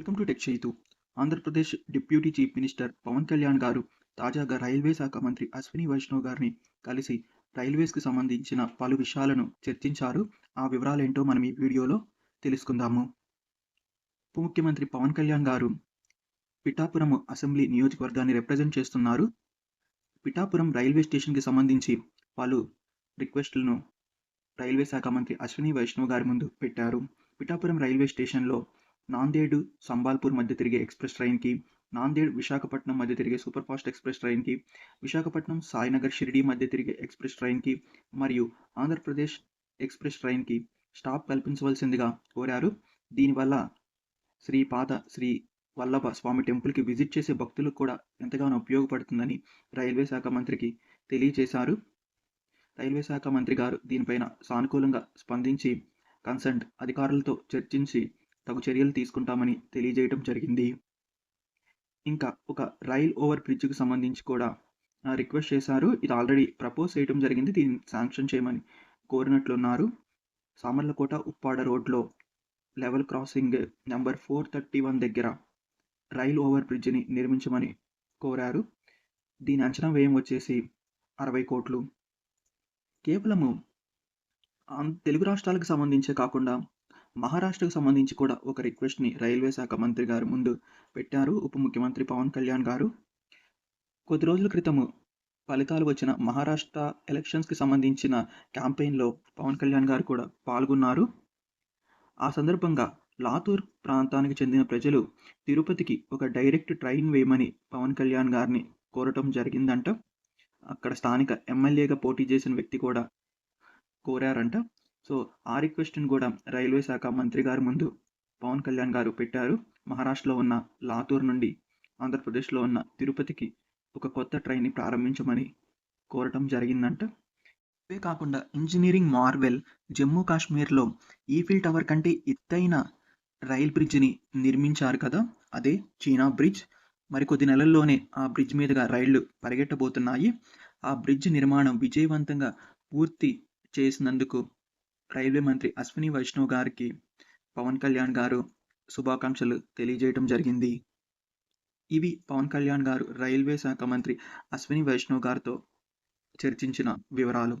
Welcome to tech Chaitu. Andhra Pradesh deputy chief minister Pawan Kalyan గారు తాజాగా railway శాఖ మంత్రి అశ్విని వైష్ణవ్ గారిని కలిసి రైల్వేస్కి సంబంధించిన పలు విషయాలను చర్చించారు. ఆ వివరాలేంటో మనం ఈ వీడియోలో తెలుసుకుందాము. ఉప ముఖ్యమంత్రి పవన్ కళ్యాణ్ గారు పిఠాపురం అసెంబ్లీ నియోజకవర్గాన్ని రిప్రజెంట్ చేస్తున్నారు. పిఠాపురం రైల్వే స్టేషన్కి సంబంధించి పలు రిక్వెస్టులను రైల్వే శాఖ మంత్రి అశ్విని వైష్ణవ్ గారి ముందు పెట్టారు. పిఠాపురం రైల్వే స్టేషన్లో నాందేడ్ సంబాల్పూర్ మధ్య తిరిగే ఎక్స్ప్రెస్ ట్రైన్కి నాందేడ్ విశాఖపట్నం మధ్య తిరిగే సూపర్ ఫాస్ట్ ఎక్స్ప్రెస్ ట్రైన్కి విశాఖపట్నం సాయినగర్ షిరిడి మధ్య తిరిగే ఎక్స్ప్రెస్ ట్రైన్కి మరియు ఆంధ్రప్రదేశ్ ఎక్స్ప్రెస్ ట్రైన్కి స్టాప్ కల్పించవలసిందిగా కోరారు. దీనివల్ల శ్రీ పాత శ్రీ వల్లభ స్వామి టెంపుల్కి విజిట్ చేసే భక్తులకు కూడా ఎంతగానో ఉపయోగపడుతుందని రైల్వే శాఖ మంత్రికి తెలియజేశారు. రైల్వే శాఖ మంత్రి గారు దీనిపైన సానుకూలంగా స్పందించి కన్సర్న్ అధికారులతో చర్చించి తగు చర్యలు తీసుకుంటామని తెలియజేయడం జరిగింది. ఇంకా ఒక రైల్ ఓవర్ బ్రిడ్జ్కి సంబంధించి కూడా రిక్వెస్ట్ చేశారు. ఇది ఆల్రెడీ ప్రపోజ్ చేయడం జరిగింది. దీన్ని శాంక్షన్ చేయమని కోరినట్లున్నారు. సామర్లకోట ఉప్పాడ రోడ్లో level crossing number four thirty one దగ్గర రైల్ ఓవర్ బ్రిడ్జ్ని నిర్మించమని కోరారు. దీని అంచనా వ్యయం వచ్చేసి అరవై కోట్లు. కేవలము తెలుగు రాష్ట్రాలకు సంబంధించే కాకుండా మహారాష్ట్రకు సంబంధించి కూడా ఒక రిక్వెస్ట్ని రైల్వే శాఖ మంత్రి గారు ముందు పెట్టారు. ఉప ముఖ్యమంత్రి పవన్ కళ్యాణ్ గారు. కొద్ది రోజుల క్రితము ఫలితాలు వచ్చిన మహారాష్ట్ర ఎలక్షన్స్కి సంబంధించిన క్యాంపెయిన్లో పవన్ కళ్యాణ్ గారు కూడా పాల్గొన్నారు. ఆ సందర్భంగా లాతూర్ ప్రాంతానికి చెందిన ప్రజలు తిరుపతికి ఒక డైరెక్ట్ ట్రైన్ వేయమని పవన్ కళ్యాణ్ గారిని కోరటం జరిగిందంట. అక్కడ స్థానిక ఎమ్మెల్యేగా పోటీ చేసిన వ్యక్తి కూడా కోరారంట. సో ఆ రిక్వెస్ట్ని కూడా రైల్వే శాఖ మంత్రి గారి ముందు పవన్ కళ్యాణ్ గారు పెట్టారు. మహారాష్ట్రలో ఉన్న లాతూర్ నుండి ఆంధ్రప్రదేశ్లో ఉన్న తిరుపతికి ఒక కొత్త ట్రైన్ని ప్రారంభించమని కోరటం జరిగిందంట. ఇవే కాకుండా ఇంజనీరింగ్ మార్వెల్ జమ్మూ కాశ్మీర్లో ఈఫిల్ టవర్ కంటే ఎత్తైన రైల్ బ్రిడ్జ్ని నిర్మించారు కదా. అదే చీనా బ్రిడ్జ్ మరికొద్ది నెలల్లోనే ఆ బ్రిడ్జ్ మీదుగా రైళ్ళు పరిగెట్టబోతున్నాయి. ఆ బ్రిడ్జ్ నిర్మాణం విజయవంతంగా పూర్తి చేసినందుకు రైల్వే మంత్రి అశ్విని వైష్ణవ్ గారికి పవన్ కళ్యాణ్ గారు శుభాకాంక్షలు తెలియజేయడం జరిగింది. ఇవి పవన్ కళ్యాణ్ గారు రైల్వే శాఖ మంత్రి అశ్విని వైష్ణవ్ గారితో చర్చించిన వివరాలు.